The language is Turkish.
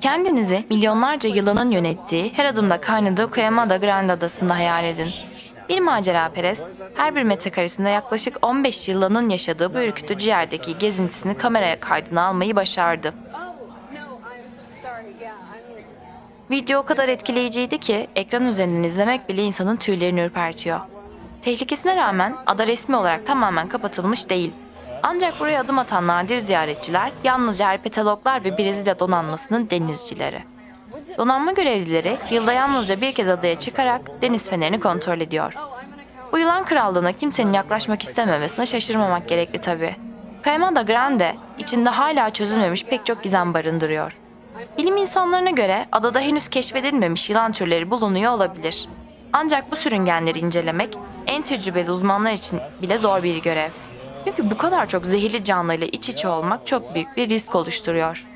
Kendinizi milyonlarca yılanın yönettiği, her adımda kaynadığı Cuyama Grande adasında hayal edin. Bir macera perest, her bir metrekaresinde yaklaşık 15 yılanın yaşadığı bu ürkütücü yerdeki gezintisini kameraya kaydına almayı başardı. Video o kadar etkileyiciydi ki ekran üzerinden izlemek bile insanın tüylerini ürpertiyor. Tehlikesine rağmen ada resmi olarak tamamen kapatılmış değil. Ancak buraya adım atan nadir ziyaretçiler yalnızca herpetologlar ve Brezilya donanmasının denizcileri. Donanma görevlileri yılda yalnızca bir kez adaya çıkarak deniz fenerini kontrol ediyor. Bu yılan krallığına kimsenin yaklaşmak istememesine şaşırmamak gerekli tabii. Caimada Grande içinde hala çözülmemiş pek çok gizem barındırıyor. Bilim insanlarına göre adada henüz keşfedilmemiş yılan türleri bulunuyor olabilir. Ancak bu sürüngenleri incelemek en tecrübeli uzmanlar için bile zor bir görev. Çünkü bu kadar çok zehirli canlıyla iç içe olmak çok büyük bir risk oluşturuyor.